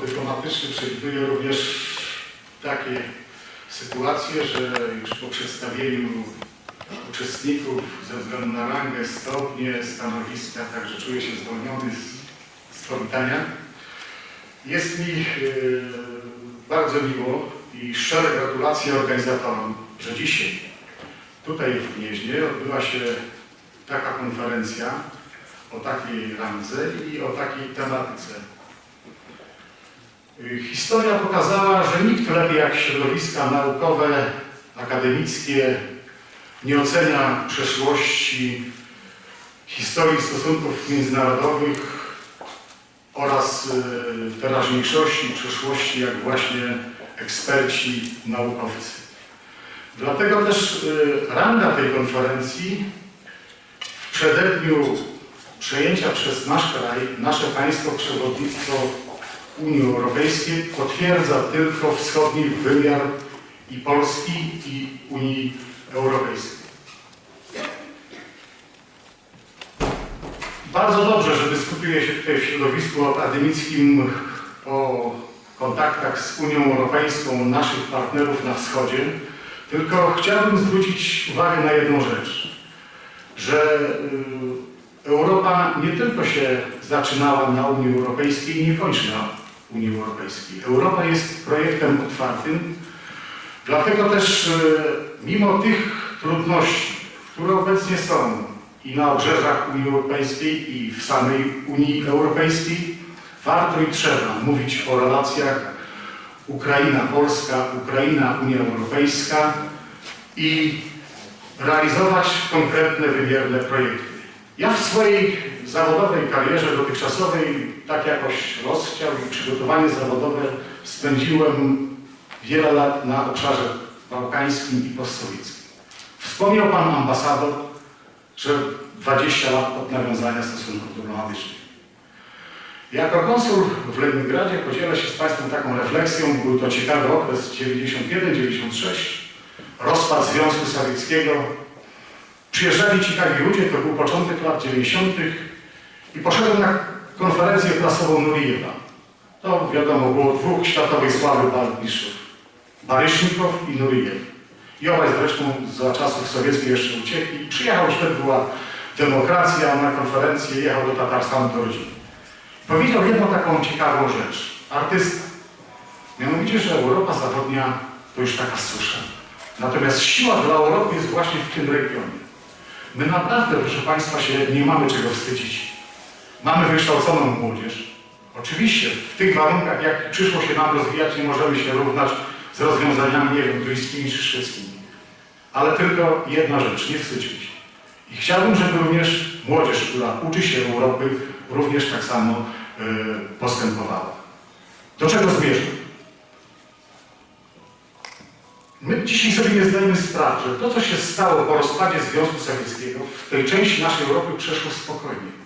dyplomatyczny przewiduje również takie sytuacje, że już po przedstawieniu uczestników ze względu na rangę, stopnie, stanowiska, także czuję się zwolniony z, z powitania. Jest mi e, bardzo miło i szczere gratulacje organizatorom, że dzisiaj tutaj w Gnieźnie odbyła się taka konferencja o takiej randze i o takiej tematyce. Y, Historia pokazała, że nikt lepiej jak środowiska naukowe, akademickie nie ocenia przeszłości, historii stosunków międzynarodowych oraz y, teraźniejszości, przeszłości, jak właśnie eksperci, naukowcy. Dlatego też y, ranga tej konferencji w przededniu przejęcia przez nasz kraj, nasze państwo przewodnictwo Unii Europejskiej potwierdza tylko wschodni wymiar i Polski i Unii Europejskiej. Bardzo dobrze, że dyskutuje się tutaj w środowisku akademickim o kontaktach z Unią Europejską, naszych partnerów na wschodzie, tylko chciałbym zwrócić uwagę na jedną rzecz, że y, Europa nie tylko się zaczynała na Unii Europejskiej i nie kończy na Unii Europejskiej. Europa jest projektem otwartym, dlatego też y, mimo tych trudności, które obecnie są i na obrzeżach Unii Europejskiej i w samej Unii Europejskiej, warto i trzeba mówić o relacjach Ukraina-Polska, Ukraina-Unia Europejska i realizować konkretne, wymierne projekty. Ja w swojej zawodowej karierze dotychczasowej tak jakoś rozchciał i przygotowanie zawodowe spędziłem wiele lat na obszarze bałkańskim i postsowieckim. Wspomniał Pan ambasador, że 20 lat od nawiązania stosunków dyplomatycznych. Jako konsul w Leningradzie podzielę się z Państwem taką refleksją. Był to ciekawy okres 91-96, rozpad Związku Sowieckiego. Przyjeżdżali ciekawi ludzie, to był początek lat 90. i poszedłem na konferencję prasową Nurijewa. To wiadomo, było dwóch światowej sławy baltmistrzów. Baryśnikow i Nurijew. I obaj zresztą za czasów sowieckich jeszcze uciekli. I przyjechał, wtedy była demokracja, na konferencję jechał do Tatarstanu do rodziny. Powiedział jedną taką ciekawą rzecz. Artysta. Mianowicie, że Europa Zachodnia to już taka susza. Natomiast siła dla Europy jest właśnie w tym regionie. My naprawdę, proszę Państwa, się nie mamy czego wstydzić. Mamy wykształconą młodzież. Oczywiście w tych warunkach, jak przyszło się nam rozwijać, nie możemy się równać z rozwiązaniami, nie wiem, czy szwedzkimi. Ale tylko jedna rzecz, nie wstydźmy się. I chciałbym, żeby również młodzież, która uczy się Europy, również tak samo y, postępowała. Do czego zmierzam? Dzisiaj sobie nie zdajemy sprawy, że to, co się stało po rozpadzie Związku Sowieckiego, w tej części naszej Europy przeszło spokojnie.